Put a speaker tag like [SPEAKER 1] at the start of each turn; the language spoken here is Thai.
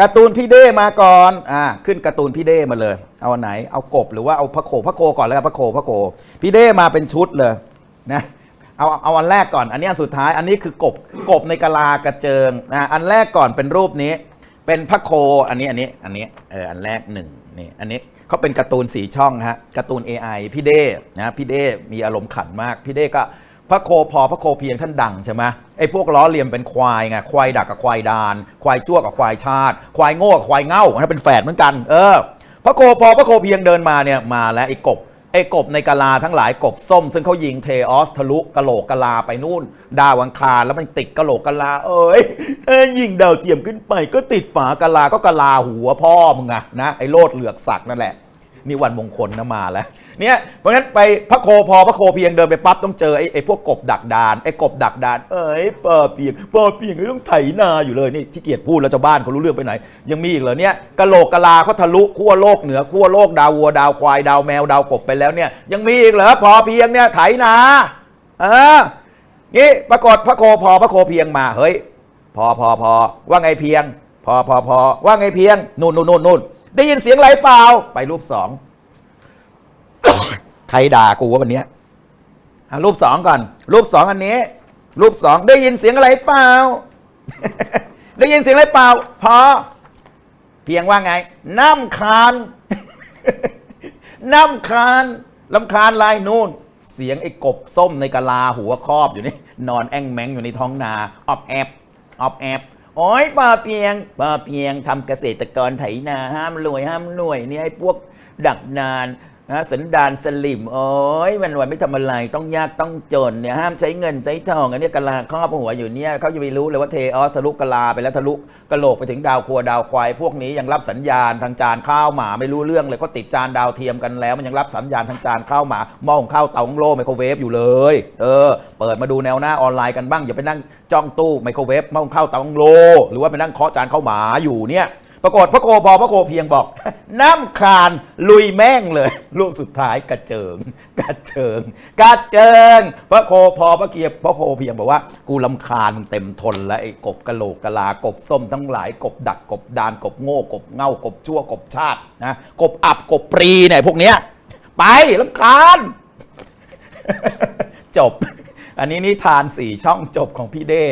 [SPEAKER 1] การ์ตูนพี่เด้มาก่อนอ่าขึ้นการ์ตูนพี่เด้มาเลย เอาอันไหน เอากบหรือว่าเอาพระโขพระโคก่อนแล้วกันพระโขพระโขพี่เด้มาเป็นชุดเลยนะเอาเอาอันแรกก่อน อันนี้สุดท้ายอันนี้คือกบกบในกะลากระเจิงอ่าอันแรกก่อนเป็นรูปนี้ เป็นพระโคอันนี้อันนี้อันนี้เอออันแรกหนึ่งนี่อันนี้เขาเป็นการ์ตูนสีช่องฮะการ์ตูน AI พี่เด้นะพี่เด้มีอารมณ์ขันมากพี่เด้ก็ พระโคพอพระโคเพียงท่านดังใช่ไหมไอ้พวกล้อเลียมเป็นควายไงควายดักกับควายดาน ควายชั่วกับควายชาติ ควายโง่กับควายเง่ามันเป็นแฝดเหมือนกัน เออ พระโคพอพระโคเพียงเดินมาเนี่ยมาแล้วไอ้กบไอ้กบในกะลาทั้งหลายกบส้ม ซึ่งเขายิงเทออสทะลุกะโหลกกะลาไปนู่น ดาวังคารแล้วมันติดกะโหลกกะลา เอ้ยเอ้ยยิงดาวเทียมขึ้นไป ก็ติดฝากะลาก็กะลาหัวพ่อมึงอะนะไอ้โลดเหลือกสักนั่นแหละ นี่วันมงคลนะมาแล้วเนี่ยเพราะฉะนั้นไปพระโคพอพระโคเพียงเดินไปปั๊บต้องเจอไอ้ไอ้พวกกบดักดานไอ้กบดักดานเอ้ยป้าเพียงป้าเพียงก็ต้องไถนาอยู่เลยนี่ขี้เกียจพูดแล้วชาวบ้านเขารู้เรื่องไปไหน ยังมีอีกเหรอเนี่ยกะโหลกกะลาเขาทะลุขั้วโลกเหนือขั้วโลกดาววัวดาวควายดาวแมวดาวกบไปแล้วเนี่ยยังมีอีกเหรอพอเพียงเนี่ยไถนาเออนี่ปรากฏพระโคพอพระโคเพียงมาเฮ้ยพอพอพอว่าไงเพียง พอพอพอว่าไงเพียงนู่นนู่นนู่นนู่น ได้ยินเสียงอะไรเปล่า ไปรูปสองใครด่ากูวะวันนี้ยอะรูปสองก่อน รูปสองอันนี้ รูปสองได้ยินเสียงอะไรเปล่า ได้ยินเสียงอะไรเปล่าพอเพียงว่าไง น้ำคานน้ำคานลำคาญลายนู่น เสียงไอ้กบส้มในกะลาหัวครอบอยู่นี่ นอนแอ่งแมงอยู่ในท้องนา ออบแอบ ออบแอบ โอ้ยป้าเพียงป้าเพียงทำเกษตรกรไถนาห้ามรวยห้ามรวยนี่ไอ้พวกดักนาน นะสันดานสลิมโอ้ยวันวันไม่ทำอะไรต้องยากต้องจนเนี่ยห้ามใช้เงินใช้ทองอันเนี้ยกะลาครอบหัวอยู่เนี่ยเขาจะไปรู้เลยว่าเทออสทะลุกะลาไปแล้วทะลุกะโหลกไปถึงดาวครัวดาวควายพวกนี้ยังรับสัญญาณทางจานข้าวหมาไม่รู้เรื่องเลยก็ติดจานดาวเทียมกันแล้ว มันยังรับสัญญาณทางจานข้าวหมาหม้อหุงข้าวเตาของโลไมโครเวฟอยู่เลยเออเปิดมาดูแนวหน้าออนไลน์กันบ้างอย่าไปนั่งจ้องตู้ไมโครเวฟหม้อหุงข้าวเตาของโลหรือว่าไปนั่งเคาะจานข้าวหมาอยู่เนี่ย ปรากฏพระโคพอพระโคเพียงบอก น้ำคานลุยแม่งเลย รูปสุดท้ายกระเจิง กระเจิง กระเจิง พระโคพอพระเกียรพระโคเพียงบอกว่า กูลำคาญเต็มทนแล้วไอ้กบกะโหลกกะลากบส้มทั้งหลาย กบดักกบดานกบโง่กบเง่ากบชั่วกบชาตินะกบอับกบปรีเนี่ยพวกเนี้ยไปลำคาญ จบ อันนี้นิทานสี่ช่องจบของพี่เด้